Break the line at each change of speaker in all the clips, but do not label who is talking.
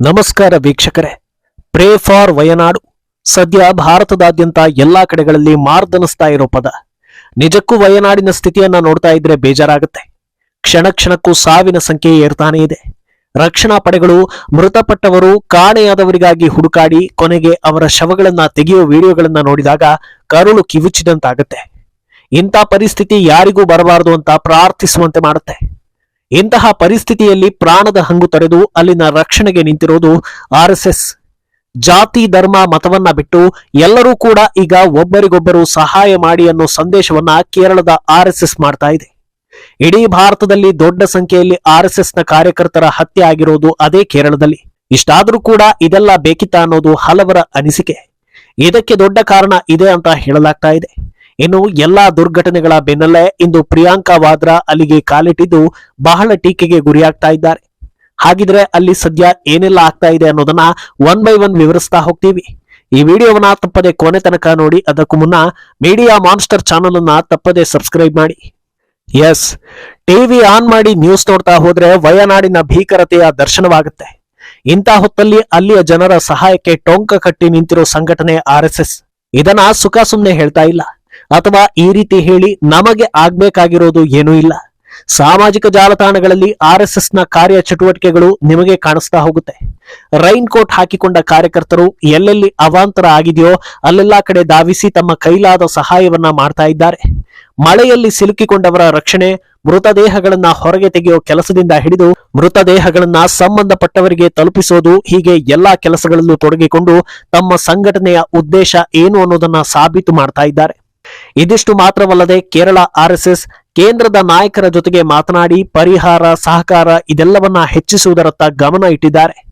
ನಮಸ್ಕಾರ ವೀಕ್ಷಕರೇ. Pray for Wayanad. ಸದ್ಯ ಭಾರತದಾದ್ಯಂತ ಎಲ್ಲಾ ಕಡೆಗಳಲ್ಲಿ ಮಾರ್ದನಿಸ್ತಾ ಇರೋ ಪದ. ನಿಜಕ್ಕೂ ವಯನಾಡಿನ ಸ್ಥಿತಿಯನ್ನ ನೋಡ್ತಾ ಇದ್ರೆ ಬೇಜಾರಾಗುತ್ತೆ. ಕ್ಷಣ ಕ್ಷಣಕ್ಕೂ ಸಾವಿನ ಸಂಖ್ಯೆ ಏರ್ತಾನೆ ಇದೆ. ರಕ್ಷಣಾ ಪಡೆಗಳು ಮೃತಪಟ್ಟವರು, ಕಾಣೆಯಾದವರಿಗಾಗಿ ಹುಡುಕಾಡಿ ಕೊನೆಗೆ ಅವರ ಶವಗಳನ್ನ ತೆಗೆಯುವ ವಿಡಿಯೋಗಳನ್ನ ನೋಡಿದಾಗ ಕರುಳು ಕಿವುಚಿದಂತಾಗುತ್ತೆ ಇಂಥ ಪರಿಸ್ಥಿತಿ ಯಾರಿಗೂ ಬರಬಾರದು ಅಂತ ಪ್ರಾರ್ಥಿಸುವಂತೆ ಮಾಡುತ್ತೆ. ಇಂತಹ ಪರಿಸ್ಥಿತಿಯಲ್ಲಿ ಪ್ರಾಣದ ಹಂಗು ತೊರೆದು ಅಲ್ಲಿನ ರಕ್ಷಣೆಗೆ ನಿಂತಿರೋದು ಆರ್ಎಸ್ಎಸ್ ಎಸ್ ಎಸ್. ಜಾತಿ, ಧರ್ಮ, ಮತವನ್ನ ಬಿಟ್ಟು ಎಲ್ಲರೂ ಕೂಡ ಈಗ ಒಬ್ಬರಿಗೊಬ್ಬರು ಸಹಾಯ ಮಾಡಿ ಅನ್ನೋ ಸಂದೇಶವನ್ನ ಕೇರಳದ ಆರ್ಎಸ್ಎಸ್ ಎಸ್ ಎಸ್ ಮಾಡ್ತಾ ಇದೆ. ಇಡೀ ಭಾರತದಲ್ಲಿ ದೊಡ್ಡ ಸಂಖ್ಯೆಯಲ್ಲಿ ಆರ್ಎಸ್ಎಸ್ನ ಕಾರ್ಯಕರ್ತರ ಹತ್ಯೆ ಆಗಿರೋದು ಅದೇ ಕೇರಳದಲ್ಲಿ. ಇಷ್ಟಾದರೂ ಕೂಡ ಇದೆಲ್ಲ ಬೇಕಿತ್ತ ಅನ್ನೋದು ಹಲವರ ಅನಿಸಿಕೆ. ಇದಕ್ಕೆ ದೊಡ್ಡ ಕಾರಣ ಇದೆ ಅಂತ ಹೇಳಲಾಗ್ತಾ ಇದೆ. ಇನ್ನು ಎಲ್ಲಾ ದುರ್ಘಟನೆಗಳ ಬೆನ್ನಲ್ಲೇ ಇಂದು ಪ್ರಿಯಾಂಕಾ ವಾದ್ರಾ ಅಲ್ಲಿಗೆ ಕಾಲಿಟ್ಟಿದ್ದು ಬಹಳ ಟೀಕೆಗೆ ಗುರಿಯಾಗ್ತಾ ಇದ್ದಾರೆ. ಹಾಗಿದ್ರೆ ಅಲ್ಲಿ ಸದ್ಯ ಏನೆಲ್ಲ ಆಗ್ತಾ ಇದೆ ಅನ್ನೋದನ್ನ ಒನ್ ಬೈ ಒನ್ ವಿವರಿಸ್ತಾ ಹೋಗ್ತೀವಿ. ಈ ವಿಡಿಯೋವನ್ನ ತಪ್ಪದೆ ಕೊನೆ ತನಕ ನೋಡಿ, ಅದಕ್ಕೂ ಮುನ್ನ ಮೀಡಿಯಾ ಮಾನ್ಸ್ಟರ್ ಚಾನಲ್ ಅನ್ನ ತಪ್ಪದೆ ಸಬ್ಸ್ಕ್ರೈಬ್ ಮಾಡಿ. ಎಸ್, ಟಿವಿ ಆನ್ ಮಾಡಿ ನ್ಯೂಸ್ ನೋಡ್ತಾ ಹೋದ್ರೆ ವಯನಾಡಿನ ಭೀಕರತೆಯ ದರ್ಶನವಾಗುತ್ತೆ. ಇಂಥ ಹೊತ್ತಲ್ಲಿ ಅಲ್ಲಿಯ ಜನರ ಸಹಾಯಕ್ಕೆ ಟೊಂಕ ಕಟ್ಟಿ ನಿಂತಿರೋ ಸಂಘಟನೆ ಆರ್ ಎಸ್ ಎಸ್. ಇದನ್ನ ಸುಖ ಸುಮ್ನೆ ಹೇಳ್ತಾ ಇಲ್ಲ. ಅಥವಾ ಈ ರೀತಿ ಹೇಳಿ ನಮಗೆ ಆಗ್ಬೇಕಾಗಿರೋದು ಏನೂ ಇಲ್ಲ. ಸಾಮಾಜಿಕ ಜಾಲತಾಣಗಳಲ್ಲಿ ಆರ್ ಎಸ್ ಎಸ್ನ ಕಾರ್ಯ ಚಟುವಟಿಕೆಗಳು ನಿಮಗೆ ಕಾಣಿಸ್ತಾ ಹೋಗುತ್ತೆ. ರೈನ್ ಕೋಟ್ ಹಾಕಿಕೊಂಡ ಕಾರ್ಯಕರ್ತರು ಎಲ್ಲೆಲ್ಲಿ ಅವಾಂತರ ಆಗಿದೆಯೋ ಅಲ್ಲೆಲ್ಲಾ ಕಡೆ ಧಾವಿಸಿ ತಮ್ಮ ಕೈಲಾದ ಸಹಾಯವನ್ನ ಮಾಡ್ತಾ ಇದ್ದಾರೆ. ಮಳೆಯಲ್ಲಿ ಸಿಲುಕಿಕೊಂಡವರ ರಕ್ಷಣೆ, ಮೃತದೇಹಗಳನ್ನ ಹೊರಗೆ ತೆಗೆಯೋ ಕೆಲಸದಿಂದ ಹಿಡಿದು ಮೃತದೇಹಗಳನ್ನ ಸಂಬಂಧಪಟ್ಟವರಿಗೆ ತಲುಪಿಸೋದು ಹೀಗೆ ಎಲ್ಲಾ ಕೆಲಸಗಳಲ್ಲೂ ತೊಡಗಿಕೊಂಡು ತಮ್ಮ ಸಂಘಟನೆಯ ಉದ್ದೇಶ ಏನು ಅನ್ನೋದನ್ನ ಸಾಬೀತು ಮಾಡ್ತಾ ಇದ್ದಾರೆ. ಇದಿಷ್ಟು ಮಾತ್ರವಲ್ಲದೆ ಕೇರಳ ಆರ್ಎಸ್ಎಸ್ ಕೇಂದ್ರದ ನಾಯಕರ ಜೊತೆಗೆ ಮಾತನಾಡಿ ಪರಿಹಾರ, ಸಹಕಾರ ಇದೆಲ್ಲವನ್ನ ಹೆಚ್ಚಿಸುವುದರತ್ತ ಗಮನ ಇಟ್ಟಿದ್ದಾರೆ.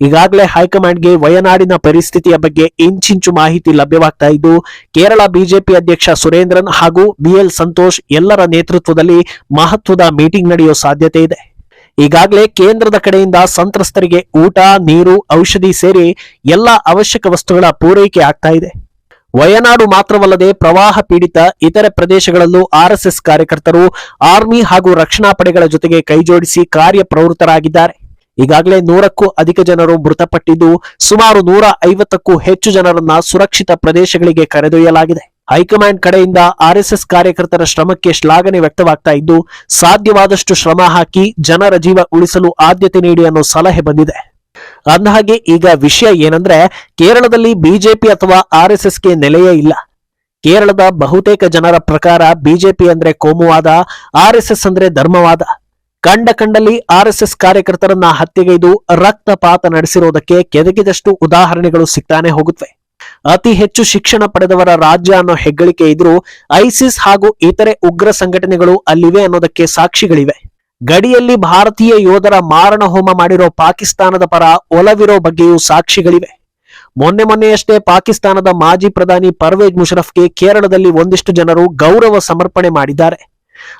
ಈಗಾಗಲೇ ಹೈಕಮಾಂಡ್ಗೆ ವಯನಾಡಿನ ಪರಿಸ್ಥಿತಿಯ ಬಗ್ಗೆ ಇಂಚಿಂಚು ಮಾಹಿತಿ ಲಭ್ಯವಾಗ್ತಾ ಇದ್ದು, ಕೇರಳ ಬಿಜೆಪಿ ಅಧ್ಯಕ್ಷ ಸುರೇಂದ್ರನ್ ಹಾಗೂ ಬಿಎಲ್ ಸಂತೋಷ್ ಎಲ್ಲರ ನೇತೃತ್ವದಲ್ಲಿ ಮಹತ್ವದ ಮೀಟಿಂಗ್ ನಡೆಯೋ ಸಾಧ್ಯತೆ ಇದೆ. ಈಗಾಗಲೇ ಕೇಂದ್ರದ ಕಡೆಯಿಂದ ಸಂತ್ರಸ್ತರಿಗೆ ಊಟ, ನೀರು, ಔಷಧಿ ಸೇರಿ ಎಲ್ಲ ಅವಶ್ಯಕ ವಸ್ತುಗಳ ಪೂರೈಕೆ ಆಗ್ತಾ ಇದೆ. ವಯನಾಡು ಮಾತ್ರವಲ್ಲದೆ ಪ್ರವಾಹ ಪೀಡಿತ ಇತರೆ ಪ್ರದೇಶಗಳಲ್ಲೂ ಆರ್ಎಸ್ಎಸ್ ಕಾರ್ಯಕರ್ತರು, ಆರ್ಮಿ ಹಾಗೂ ರಕ್ಷಣಾ ಪಡೆಗಳ ಜೊತೆಗೆ ಕೈಜೋಡಿಸಿ ಕಾರ್ಯಪ್ರವೃತ್ತರಾಗಿದ್ದಾರೆ. ಈಗಾಗಲೇ ನೂರಕ್ಕೂ ಅಧಿಕ ಜನರು ಮೃತಪಟ್ಟಿದ್ದು, ಸುಮಾರು ನೂರ ಐವತ್ತಕ್ಕೂ ಹೆಚ್ಚು ಜನರನ್ನ ಸುರಕ್ಷಿತ ಪ್ರದೇಶಗಳಿಗೆ ಕರೆದೊಯ್ಯಲಾಗಿದೆ. ಹೈಕಮಾಂಡ್ ಕಡೆಯಿಂದ ಆರ್ಎಸ್ಎಸ್ ಕಾರ್ಯಕರ್ತರ ಶ್ರಮಕ್ಕೆ ಶ್ಲಾಘನೆ ವ್ಯಕ್ತವಾಗ್ತಾ ಇದ್ದು, ಸಾಧ್ಯವಾದಷ್ಟು ಶ್ರಮ ಹಾಕಿ ಜನರ ಜೀವ ಉಳಿಸಲು ಆದ್ಯತೆ ನೀಡಿ ಅನ್ನೋ ಸಲಹೆ ಬಂದಿದೆ. ಅಂದಹಾಗೆ ಈಗ ವಿಷಯ ಏನಂದ್ರೆ ಕೇರಳದಲ್ಲಿ ಬಿಜೆಪಿ ಅಥವಾ ಆರ್ ಎಸ್ ನೆಲೆಯೇ ಇಲ್ಲ. ಕೇರಳದ ಬಹುತೇಕ ಜನರ ಪ್ರಕಾರ ಬಿಜೆಪಿ ಅಂದ್ರೆ ಕೋಮುವಾದ ಆರ್ ಅಂದ್ರೆ ಧರ್ಮವಾದ. ಕಂಡ ಕಂಡಲ್ಲಿ ಆರ್ ಎಸ್ ಎಸ್ ಕಾರ್ಯಕರ್ತರನ್ನ ಹತ್ಯೆಗೈದು ರಕ್ತಪಾತ ನಡೆಸಿರೋದಕ್ಕೆ ಕೆದಗಿದಷ್ಟು ಉದಾಹರಣೆಗಳು ಸಿಗ್ತಾನೆ ಹೋಗುತ್ತವೆ ಅತಿ ಹೆಚ್ಚು ಶಿಕ್ಷಣ ಪಡೆದವರ ರಾಜ್ಯ ಅನ್ನೋ ಹೆಗ್ಗಳಿಕೆ ಇದ್ರೂ ಐಸಿಸ್ ಹಾಗೂ ಇತರೆ ಉಗ್ರ ಸಂಘಟನೆಗಳು ಅಲ್ಲಿವೆ ಅನ್ನೋದಕ್ಕೆ ಸಾಕ್ಷಿಗಳಿವೆ. ಗಡಿಯಲ್ಲಿ ಭಾರತೀಯ ಯೋಧರ ಮಾರಣ ಹೋಮ ಮಾಡಿರೋ ಪಾಕಿಸ್ತಾನದ ಪರ ಒಲವಿರೋ ಬಗ್ಗೆಯೂ ಸಾಕ್ಷಿಗಳಿವೆ. ಮೊನ್ನೆ ಮೊನ್ನೆಯಷ್ಟೇ ಪಾಕಿಸ್ತಾನದ ಮಾಜಿ ಪ್ರಧಾನಿ ಪರ್ವೇಜ್ ಮುಷರಫ್ಗೆ ಕೇರಳದಲ್ಲಿ ಒಂದಿಷ್ಟು ಜನರು ಗೌರವ ಸಮರ್ಪಣೆ ಮಾಡಿದ್ದಾರೆ.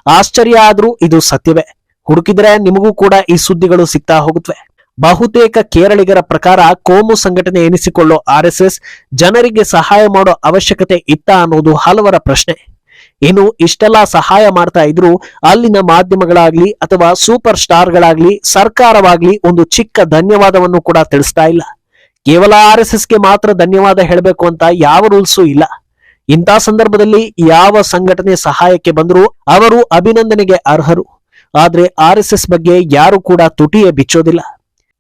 ಆಶ್ಚರ್ಯ ಆದ್ರೂ ಇದು ಸತ್ಯವೇ. ಹುಡುಕಿದ್ರೆ ನಿಮಗೂ ಕೂಡ ಈ ಸುದ್ದಿಗಳು ಸಿಗ್ತಾ ಹೋಗುತ್ತವೆ ಬಹುತೇಕ ಕೇರಳಿಗರ ಪ್ರಕಾರ ಕೋಮು ಸಂಘಟನೆ ಎನಿಸಿಕೊಳ್ಳೋ ಆರ್ ಎಸ್ ಎಸ್ ಜನರಿಗೆ ಸಹಾಯ ಮಾಡೋ ಅವಶ್ಯಕತೆ ಇತ್ತ ಅನ್ನೋದು ಹಲವರ ಪ್ರಶ್ನೆ. ಇನ್ನು ಇಷ್ಟೆಲ್ಲ ಸಹಾಯ ಮಾಡ್ತಾ ಇದ್ರು ಅಲ್ಲಿನ ಮಾಧ್ಯಮಗಳಾಗ್ಲಿ ಅಥವಾ ಸೂಪರ್ ಸ್ಟಾರ್ಗಳಾಗ್ಲಿ ಸರ್ಕಾರವಾಗ್ಲಿ ಒಂದು ಚಿಕ್ಕ ಧನ್ಯವಾದವನ್ನು ಕೂಡ ತಿಳಿಸ್ತಾ ಇಲ್ಲ. ಕೇವಲ ಆರ್ ಎಸ್ ಎಸ್ಗೆ ಮಾತ್ರ ಧನ್ಯವಾದ ಹೇಳಬೇಕು ಅಂತ ಯಾವ ರೂಲ್ಸು ಇಲ್ಲ. ಇಂಥ ಸಂದರ್ಭದಲ್ಲಿ ಯಾವ ಸಂಘಟನೆ ಸಹಾಯಕ್ಕೆ ಬಂದರೂ ಅವರು ಅಭಿನಂದನೆಗೆ ಅರ್ಹರು. ಆದ್ರೆ ಆರ್ ಎಸ್ ಎಸ್ ಬಗ್ಗೆ ಯಾರು ಕೂಡ ತುಟಿಯೇ ಬಿಚ್ಚೋದಿಲ್ಲ.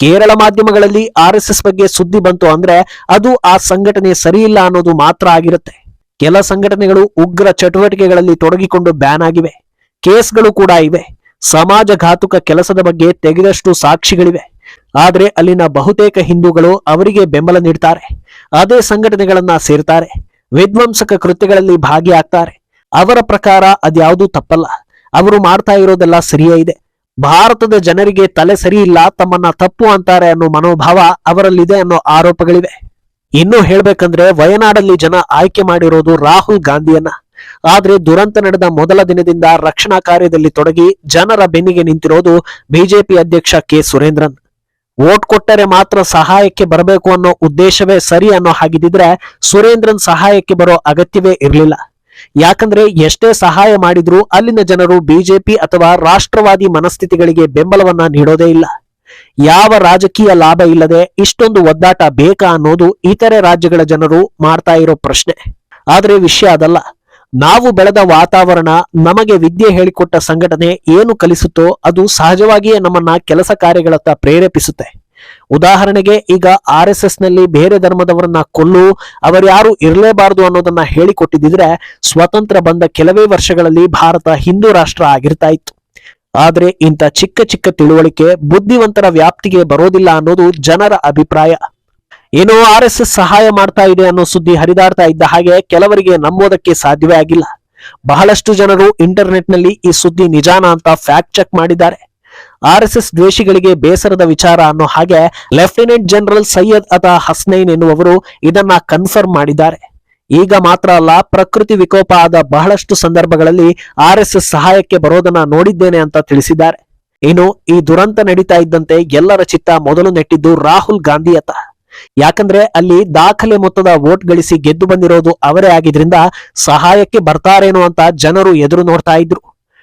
ಕೇರಳ ಮಾಧ್ಯಮಗಳಲ್ಲಿ ಆರ್ ಬಗ್ಗೆ ಸುದ್ದಿ ಬಂತು ಅಂದ್ರೆ ಅದು ಆ ಸಂಘಟನೆ ಸರಿಯಿಲ್ಲ ಅನ್ನೋದು ಮಾತ್ರ ಆಗಿರುತ್ತೆ. ಕೆಲ ಸಂಘಟನೆಗಳು ಉಗ್ರ ಚಟುವಟಿಕೆಗಳಲ್ಲಿ ತೊಡಗಿಕೊಂಡು ಬ್ಯಾನ್ ಆಗಿವೆ. ಕೇಸ್ಗಳು ಕೂಡ ಇವೆ. ಸಮಾಜ ಘಾತುಕ ಕೆಲಸದ ಬಗ್ಗೆ ತೆಗೆದಷ್ಟು ಸಾಕ್ಷಿಗಳಿವೆ. ಆದರೆ ಅಲ್ಲಿನ ಬಹುತೇಕ ಹಿಂದೂಗಳು ಅವರಿಗೆ ಬೆಂಬಲ ನೀಡ್ತಾರೆ. ಅದೇ ಸಂಘಟನೆಗಳನ್ನ ಸೇರ್ತಾರೆ. ವಿಧ್ವಂಸಕ ಕೃತ್ಯಗಳಲ್ಲಿ ಭಾಗಿಯಾಗ್ತಾರೆ. ಅವರ ಪ್ರಕಾರ ಅದ್ಯಾವುದೂ ತಪ್ಪಲ್ಲ. ಅವರು ಮಾಡ್ತಾ ಇರೋದೆಲ್ಲ ಸರಿಯೇ ಇದೆ. ಭಾರತದ ಜನರಿಗೆ ತಲೆ ಸರಿ ಇಲ್ಲ ತಮ್ಮನ್ನ ತಪ್ಪು ಅಂತಾರೆ ಅನ್ನೋ ಮನೋಭಾವ ಅವರಲ್ಲಿದೆ ಅನ್ನೋ ಆರೋಪಗಳಿವೆ. ಇನ್ನು ಹೇಳ್ಬೇಕಂದ್ರೆ ವಯನಾಡಲ್ಲಿ ಜನ ಆಯ್ಕೆ ಮಾಡಿರೋದು ರಾಹುಲ್ ಗಾಂಧಿಯನ್ನ. ಆದ್ರೆ ದುರಂತ ನಡೆದ ಮೊದಲ ದಿನದಿಂದ ರಕ್ಷಣಾ ಕಾರ್ಯದಲ್ಲಿ ತೊಡಗಿ ಜನರ ಬೆನ್ನಿಗೆ ನಿಂತಿರೋದು ಬಿಜೆಪಿ ಅಧ್ಯಕ್ಷ ಕೆ ಸುರೇಂದ್ರನ್. ವೋಟ್ ಕೊಟ್ಟರೆ ಮಾತ್ರ ಸಹಾಯಕ್ಕೆ ಬರಬೇಕು ಅನ್ನೋ ಉದ್ದೇಶವೇ ಸರಿ ಅನ್ನೋ ಹಾಗಿದ್ರೆ ಸುರೇಂದ್ರನ್ ಸಹಾಯಕ್ಕೆ ಬರೋ ಅಗತ್ಯವೇ ಇರಲಿಲ್ಲ. ಯಾಕಂದ್ರೆ ಎಷ್ಟೇ ಸಹಾಯ ಮಾಡಿದ್ರೂ ಅಲ್ಲಿನ ಜನರು ಬಿಜೆಪಿ ಅಥವಾ ರಾಷ್ಟ್ರವಾದಿ ಮನಸ್ಥಿತಿಗಳಿಗೆ ಬೆಂಬಲವನ್ನ ನೀಡೋದೇ ಇಲ್ಲ. ಯಾವ ರಾಜಕೀಯ ಲಾಭ ಇಲ್ಲದೆ ಇಷ್ಟೊಂದು ಒದ್ದಾಟ ಬೇಕಾ ಅನ್ನೋದು ಇತರೆ ರಾಜ್ಯಗಳ ಜನರು ಮಾಡ್ತಾ ಇರೋ ಪ್ರಶ್ನೆ. ಆದ್ರೆ ವಿಷಯ ಅದಲ್ಲ. ನಾವು ಬೆಳೆದ ವಾತಾವರಣ ನಮಗೆ ವಿದ್ಯೆ ಹೇಳಿಕೊಟ್ಟ ಸಂಘಟನೆ ಏನು ಕಲಿಸುತ್ತೋ ಅದು ಸಹಜವಾಗಿಯೇ ನಮ್ಮನ್ನ ಕೆಲಸ ಕಾರ್ಯಗಳತ್ತ ಪ್ರೇರೇಪಿಸುತ್ತೆ. ಉದಾಹರಣೆಗೆ ಈಗ ಆರ್ ಎಸ್ನಲ್ಲಿ ಬೇರೆ ಧರ್ಮದವರನ್ನ ಕೊಲ್ಲು ಅವರ್ಯಾರು ಇರಲೇಬಾರದು ಅನ್ನೋದನ್ನ ಹೇಳಿಕೊಟ್ಟಿದ್ರೆ ಸ್ವತಂತ್ರ ಬಂದ ಕೆಲವೇ ವರ್ಷಗಳಲ್ಲಿ ಭಾರತ ಹಿಂದೂ ರಾಷ್ಟ್ರ ಆಗಿರ್ತಾ ಇತ್ತು. ಆದ್ರೆ ಇಂಥ ಚಿಕ್ಕ ಚಿಕ್ಕ ತಿಳುವಳಿಕೆ ಬುದ್ಧಿವಂತರ ವ್ಯಾಪ್ತಿಗೆ ಬರೋದಿಲ್ಲ ಅನ್ನೋದು ಜನರ ಅಭಿಪ್ರಾಯ. ಏನೋ ಆರ್ ಎಸ್ ಎಸ್ ಸಹಾಯ ಮಾಡ್ತಾ ಇದೆ ಅನ್ನೋ ಸುದ್ದಿ ಹರಿದಾಡ್ತಾ ಇದ್ದ ಹಾಗೆ ಕೆಲವರಿಗೆ ನಂಬೋದಕ್ಕೆ ಸಾಧ್ಯವೇ ಆಗಿಲ್ಲ. ಬಹಳಷ್ಟು ಜನರು ಇಂಟರ್ನೆಟ್ನಲ್ಲಿ ಈ ಸುದ್ದಿ ನಿಜಾನ ಅಂತ ಫ್ಯಾಕ್ಟ್ ಚೆಕ್ ಮಾಡಿದ್ದಾರೆ. ಆರ್ ಎಸ್ ಎಸ್ ದ್ವೇಷಿಗಳಿಗೆ ಬೇಸರದ ವಿಚಾರ ಅನ್ನೋ ಹಾಗೆ ಲೆಫ್ಟಿನೆಂಟ್ ಜನರಲ್ ಸೈಯದ್ ಅತಾ ಹಸ್ನೈನ್ ಎನ್ನುವರು ಇದನ್ನ ಕನ್ಫರ್ಮ್ ಮಾಡಿದ್ದಾರೆ. ಈಗ ಮಾತ್ರ ಅಲ್ಲ, ಪ್ರಕೃತಿ ವಿಕೋಪ ಆದ ಬಹಳಷ್ಟು ಸಂದರ್ಭಗಳಲ್ಲಿ ಆರ್ ಎಸ್ ಎಸ್ ಸಹಾಯಕ್ಕೆ ಬರೋದನ್ನ ನೋಡಿದ್ದೇನೆ ಅಂತ ತಿಳಿಸಿದ್ದಾರೆ. ಇನ್ನು ಈ ದುರಂತ ನಡೀತಾ ಇದ್ದಂತೆ ಎಲ್ಲರ ಚಿತ್ತ ಮೊದಲು ನೆಟ್ಟಿದ್ದು ರಾಹುಲ್ ಗಾಂಧಿಯತ್ತ ಯಾಕಂದ್ರೆ ಅಲ್ಲಿ ದಾಖಲೆ ಮೊತ್ತದ ವೋಟ್ ಗಳಿಸಿ ಗೆದ್ದು ಬಂದಿರೋದು ಅವರೇ ಆಗಿದ್ರಿಂದ ಸಹಾಯಕ್ಕೆ ಬರ್ತಾರೇನೋ ಅಂತ ಜನರು ಎದುರು ನೋಡ್ತಾ ಇದ್ರು.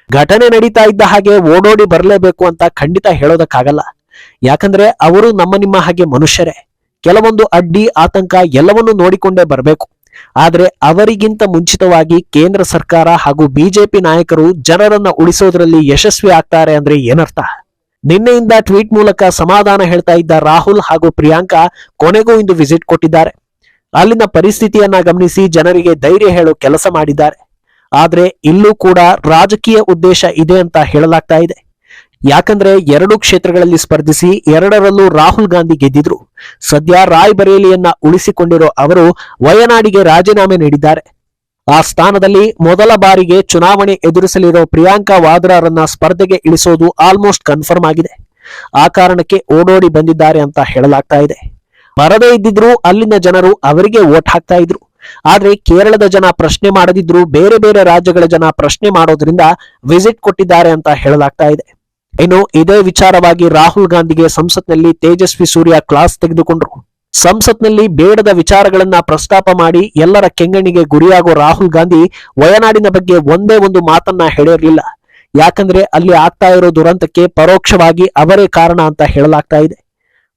ಘಟನೆ ನಡೀತಾ ಇದ್ದ ಹಾಗೆ ಓಡೋಡಿ ಬರಲೇಬೇಕು ಅಂತ ಖಂಡಿತ ಹೇಳೋದಕ್ಕಾಗಲ್ಲ. ಯಾಕಂದ್ರೆ ಅವರು ನಮ್ಮ ನಿಮ್ಮ ಹಾಗೆ ಮನುಷ್ಯರೇ. ಕೆಲವೊಂದು ಅಡ್ಡಿ, ಆತಂಕ ಎಲ್ಲವನ್ನೂ ನೋಡಿಕೊಂಡೇ ಬರಬೇಕು. ಆದ್ರೆ ಅವರಿಗಿಂತ ಮುಂಚಿತವಾಗಿ ಕೇಂದ್ರ ಸರ್ಕಾರ ಹಾಗೂ ಬಿಜೆಪಿ ನಾಯಕರು ಜನರನ್ನ ಉಳಿಸೋದ್ರಲ್ಲಿ ಯಶಸ್ವಿ ಆಗ್ತಾರೆ ಅಂದ್ರೆ ಏನರ್ಥ? ನಿನ್ನೆಯಿಂದ ಟ್ವೀಟ್ ಮೂಲಕ ಸಮಾಧಾನ ಹೇಳ್ತಾ ಇದ್ದ ರಾಹುಲ್ ಹಾಗೂ ಪ್ರಿಯಾಂಕಾ ಕೊನೆಗೂ ಇಂದು ವಿಸಿಟ್ ಕೊಟ್ಟಿದ್ದಾರೆ. ಅಲ್ಲಿನ ಪರಿಸ್ಥಿತಿಯನ್ನ ಗಮನಿಸಿ ಜನರಿಗೆ ಧೈರ್ಯ ಹೇಳೋ ಕೆಲಸ ಮಾಡಿದ್ದಾರೆ. ಆದ್ರೆ ಇಲ್ಲೂ ಕೂಡ ರಾಜಕೀಯ ಉದ್ದೇಶ ಇದೆ ಅಂತ ಹೇಳಲಾಗ್ತಾ ಇದೆ. ಯಾಕಂದ್ರೆ ಎರಡು ಕ್ಷೇತ್ರಗಳಲ್ಲಿ ಸ್ಪರ್ಧಿಸಿ ಎರಡರಲ್ಲೂ ರಾಹುಲ್ ಗಾಂಧಿ ಗೆದ್ದಿದ್ರು. ಸದ್ಯ ರಾಯ್ಬರೇಲಿಯನ್ನ ಉಳಿಸಿಕೊಂಡಿರೋ ಅವರು ವಯನಾಡಿಗೆ ರಾಜೀನಾಮೆ ನೀಡಿದ್ದಾರೆ. ಆ ಸ್ಥಾನದಲ್ಲಿ ಮೊದಲ ಬಾರಿಗೆ ಚುನಾವಣೆ ಎದುರಿಸಲಿರೋ ಪ್ರಿಯಾಂಕಾ ವಾದ್ರಾರನ್ನ ಸ್ಪರ್ಧೆಗೆ ಇಳಿಸೋದು ಆಲ್ಮೋಸ್ಟ್ ಕನ್ಫರ್ಮ್ ಆಗಿದೆ. ಆ ಕಾರಣಕ್ಕೆ ಓಡೋಡಿ ಬಂದಿದ್ದಾರೆ ಅಂತ ಹೇಳಲಾಗ್ತಾ ಇದೆ. ಬರದೇ ಇದ್ದಿದ್ರು ಅಲ್ಲಿನ ಜನರು ಅವರಿಗೆ ಓಟ್ ಹಾಕ್ತಾ ಇದ್ರು. ಆದ್ರೆ ಕೇರಳದ ಜನ ಪ್ರಶ್ನೆ ಮಾಡದಿದ್ರು ಬೇರೆ ಬೇರೆ ರಾಜ್ಯಗಳ ಜನ ಪ್ರಶ್ನೆ ಮಾಡೋದ್ರಿಂದ ವಿಸಿಟ್ ಕೊಟ್ಟಿದ್ದಾರೆ ಅಂತ ಹೇಳಲಾಗ್ತಾ ಇದೆ. ಇನ್ನು ಇದೇ ವಿಚಾರವಾಗಿ ರಾಹುಲ್ ಗಾಂಧಿಗೆ ಸಂಸತ್ನಲ್ಲಿ ತೇಜಸ್ವಿ ಸೂರ್ಯ ಕ್ಲಾಸ್ ತೆಗೆದುಕೊಂಡ್ರು. ಸಂಸತ್ನಲ್ಲಿ ಬೇಡದ ವಿಚಾರಗಳನ್ನ ಪ್ರಸ್ತಾಪ ಮಾಡಿ ಎಲ್ಲರ ಕೆಂಗಣ್ಣಿಗೆ ಗುರಿಯಾಗೋ ರಾಹುಲ್ ಗಾಂಧಿ ವಯನಾಡಿನ ಬಗ್ಗೆ ಒಂದೇ ಒಂದು ಮಾತನ್ನ ಹೇಳಿರಲಿಲ್ಲ. ಯಾಕಂದ್ರೆ ಅಲ್ಲಿ ಆಗ್ತಾ ಇರೋ ದುರಂತಕ್ಕೆ ಪರೋಕ್ಷವಾಗಿ ಅವರೇ ಕಾರಣ ಅಂತ ಹೇಳಲಾಗ್ತಾ ಇದೆ.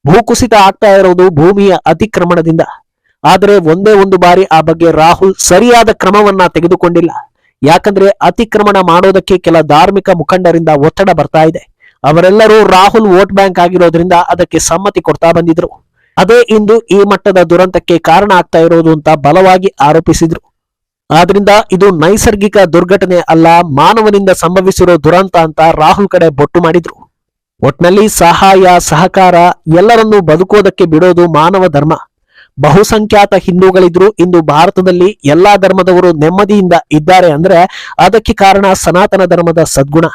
ಭೂಕುಸಿತ ಆಗ್ತಾ ಇರೋದು ಭೂಮಿಯ ಅತಿಕ್ರಮಣದಿಂದ. ಆದರೆ ಒಂದೇ ಒಂದು ಬಾರಿ ಆ ಬಗ್ಗೆ ರಾಹುಲ್ ಸರಿಯಾದ ಕ್ರಮವನ್ನ ತೆಗೆದುಕೊಂಡಿಲ್ಲ. ಯಾಕಂದ್ರೆ ಅತಿಕ್ರಮಣ ಮಾಡೋದಕ್ಕೆ ಕೆಲ ಧಾರ್ಮಿಕ ಮುಖಂಡರಿಂದ ಒತ್ತಡ ಬರ್ತಾ ಇದೆ. ಅವರೆಲ್ಲರೂ ರಾಹುಲ್ ವೋಟ್ ಬ್ಯಾಂಕ್ ಆಗಿರೋದ್ರಿಂದ ಅದಕ್ಕೆ ಸಮ್ಮತಿ ಕೊಡ್ತಾ ಬಂದಿದ್ರು. ಅದೇ ಇಂದು ಈ ಮಟ್ಟದ ದುರಂತಕ್ಕೆ ಕಾರಣ ಆಗ್ತಾ ಇರೋದು ಅಂತ ಬಲವಾಗಿ ಆರೋಪಿಸಿದ್ರು. ಆದ್ರಿಂದ ಇದು ನೈಸರ್ಗಿಕ ದುರ್ಘಟನೆ ಅಲ್ಲ, ಮಾನವನಿಂದ ಸಂಭವಿಸಿರೋ ದುರಂತ ಅಂತ ರಾಹುಲ್ ಕಡೆ ಬೊಟ್ಟು ಮಾಡಿದ್ರು. ಒಟ್ನಲ್ಲಿ ಸಹಾಯ, ಸಹಕಾರ ಎಲ್ಲರನ್ನೂ ಬದುಕೋದಕ್ಕೆ ಬಿಡೋದು ಮಾನವ ಧರ್ಮ. ಬಹುಸಂಖ್ಯಾತ ಹಿಂದೂಗಳಿದ್ರು. ಇಂದು ಭಾರತದಲ್ಲಿ ಎಲ್ಲಾ ಧರ್ಮದವರು ನೆಮ್ಮದಿಯಿಂದ ಇದ್ದಾರೆ ಅಂದ್ರೆ ಅದಕ್ಕೆ ಕಾರಣ ಸನಾತನ ಧರ್ಮದ ಸದ್ಗುಣ.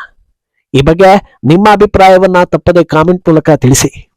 ಈ ಬಗ್ಗೆ ನಿಮ್ಮ ಅಭಿಪ್ರಾಯವನ್ನ ತಪ್ಪದೆ ಕಾಮೆಂಟ್ ಮೂಲಕ ತಿಳಿಸಿ.